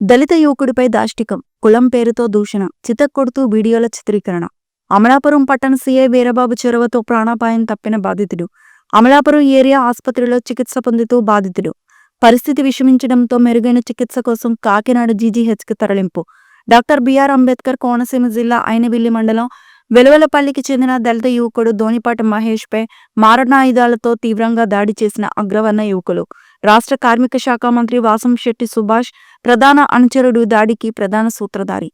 దళిత యువకుడిపై దాష్టికం కులం పేరుతో దూషణ చితక్కొడుతూ వీడియోల చిత్రీకరణ. అమలాపురం పట్టణ సీఐ వీరబాబు చొరవతో ప్రాణాపాయం తప్పిన బాధితుడు. అమలాపురం ఏరియా ఆసుపత్రిలో చికిత్స పొందుతూ బాధితుడు. పరిస్థితి విషమించడంతో మెరుగైన చికిత్స కోసం కాకినాడ జీజీహెచ్కి తరలింపు. డాక్టర్ బిఆర్ అంబేద్కర్ కోనసీమ జిల్లా అయినవిల్లి మండలం వెలువలపల్లికి చెందిన దళిత యువకుడు ధోనిపాటి మహేష్పై మారణాయుధాలతో తీవ్రంగా దాడి చేసిన అగ్రవర్ణ యువకులు. రాష్ట్ర కార్మిక శాఖ మంత్రి వాసంశెట్టి సుభాష్ ప్రధాన అనుచరుడు దాడికి ప్రధాన సూత్రధారి.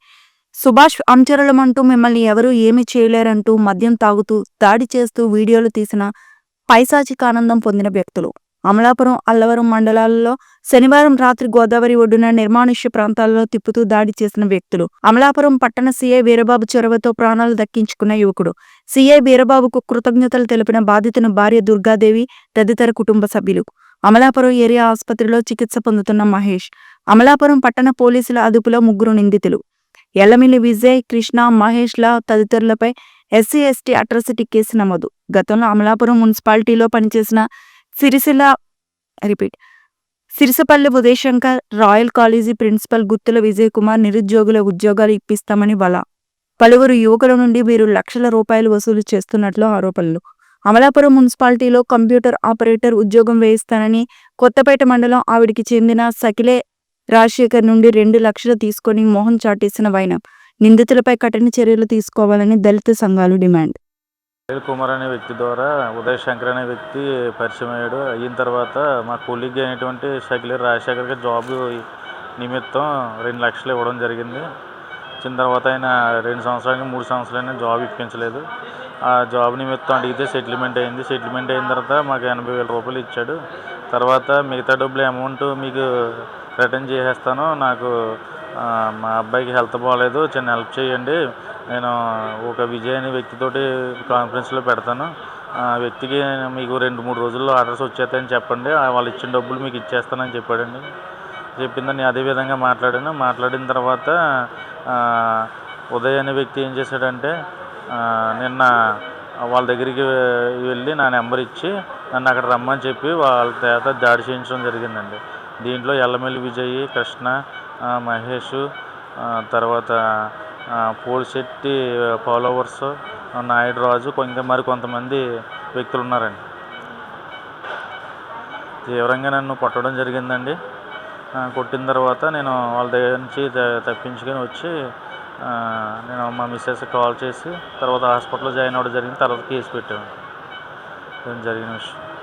సుభాష్ అనుచరులమంటూ మిమ్మల్ని ఎవరూ ఏమి చేయలేరంటూ మద్యం తాగుతూ దాడి చేస్తూ వీడియోలు తీసిన పైశాచిక ఆనందం పొందిన వ్యక్తులు. అమలాపురం అల్లవరం మండలాలలో శనివారం రాత్రి గోదావరి ఒడ్డున నిర్మానుష్య ప్రాంతాల్లో తిప్పుతూ దాడి చేసిన వ్యక్తులు. అమలాపురం పట్టణ సీఐ వీరబాబు చొరవతో ప్రాణాలు దక్కించుకున్న యువకుడు. సీఐ వీరబాబుకు కృతజ్ఞతలు తెలిపిన బాధితుని భార్య దుర్గాదేవి తదితర కుటుంబ సభ్యులు. అమలాపురం ఏరియా ఆసుపత్రిలో చికిత్స పొందుతున్న మహేష్ అమలాపురం పట్టణ పోలీసుల అదుపులో ముగ్గురు నిందితులు. ఎల్లమిల్లి విజయ్ కృష్ణ మహేష్ల తదితరులపై ఎస్సీ ఎస్టీ అట్రాసిటీ కేసు నమోదు. గతంలో అమలాపురం మున్సిపాలిటీలో పనిచేసిన Sirisila repeat Sirisapalli Udayashankar royal college principal Guttula Vijay Kumar నిరుద్యోగుల ఉద్యోగాలు ఇప్పిస్తామని వల. పలువురు యువకుల నుండి వీరు లక్షల రూపాయలు వసూలు చేస్తున్నట్లు ఆరోపణలు. అమలాపురం మున్సిపాలిటీలో కంప్యూటర్ ఆపరేటర్ ఉద్యోగం వేయిస్తానని కొత్తపేట మండలం ఆవిడికి చెందిన సకిలే రాజశేఖర్ నుండి రెండు లక్షలు తీసుకొని మోహన్ చాటేసిన వైనం. నిందితులపై కఠిన చర్యలు తీసుకోవాలని దళిత సంఘాలు డిమాండ్. కుమార్ అనే వ్యక్తి ద్వారా ఉదయ్ శంకర్ అనే వ్యక్తి పరిచయం అయ్యాడు. అయిన తర్వాత మా కూలీగ్ అయినటువంటి షకిలర్ రాజశేఖర్కి జాబ్ నిమిత్తం రెండు లక్షలు ఇవ్వడం జరిగింది. చిన్న తర్వాత ఆయన రెండు సంవత్సరాలకి మూడు సంవత్సరాలైనా జాబ్ ఇప్పించలేదు. ఆ జాబ్ నిమిత్తం అడిగితే సెటిల్మెంట్ అయింది. సెటిల్మెంట్ అయిన తర్వాత మాకు ఎనభై వేల రూపాయలు ఇచ్చాడు. తర్వాత మిగతా డబ్బులు అమౌంట్ మీకు రిటర్న్ చేసేస్తాను. నాకు మా అబ్బాయికి హెల్త్ బాగాలేదు చిన్న హెల్ప్ చేయండి. నేను ఒక విజయ్ అనే వ్యక్తితోటి కాన్ఫరెన్స్లో పెడతాను. ఆ వ్యక్తికి మీకు రెండు మూడు రోజుల్లో ఆర్డర్స్ వచ్చేస్తాయని చెప్పండి. వాళ్ళు ఇచ్చిన డబ్బులు మీకు ఇచ్చేస్తానని చెప్పాడండి. చెప్పిందని అదే విధంగా మాట్లాడాను. మాట్లాడిన తర్వాత ఉదయ్ అనే వ్యక్తి ఏం చేశాడంటే నిన్న వాళ్ళ దగ్గరికి వెళ్ళి నా నెంబర్ ఇచ్చి నన్ను అక్కడ రమ్మని చెప్పి వాళ్ళ చేత దాడి చేయించడం జరిగిందండి. దీంట్లో ఎల్లమెల్లి విజయ్ కృష్ణ మహేష్ తర్వాత పోలిశెట్టి ఫాలోవర్స్ నాయుడు రాజు ఇంకా మరి కొంతమంది వ్యక్తులు ఉన్నారండి. తీవ్రంగా నన్ను కొట్టడం జరిగిందండి. కొట్టిన తర్వాత నేను వాళ్ళ దగ్గర నుంచి తప్పించుకొని వచ్చి నేను మా మిస్సెస్ కాల్ చేసి తర్వాత హాస్పిటల్లో జాయిన్ అవ్వడం జరిగింది. తర్వాత కేసు పెట్టాము ఇది జరిగిన విషయం?